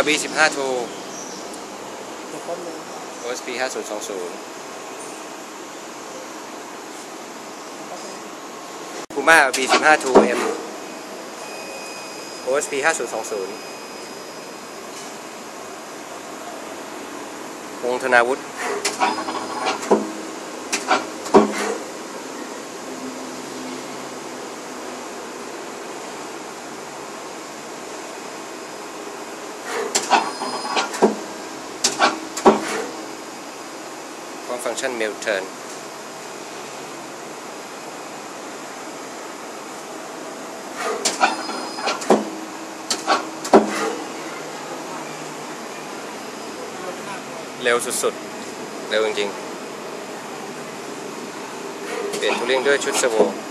LB 15 2เดี๋ยวแป๊บนึง OSP 5020 Puma LB 15 2 M OSP 5020วงธนาวุฒิ ของฟังก์ชัน Mail Turn เร็วสุดๆ เร็วจริงๆ เปลี่ยนทุเรียงด้วยชุดเซอร์โว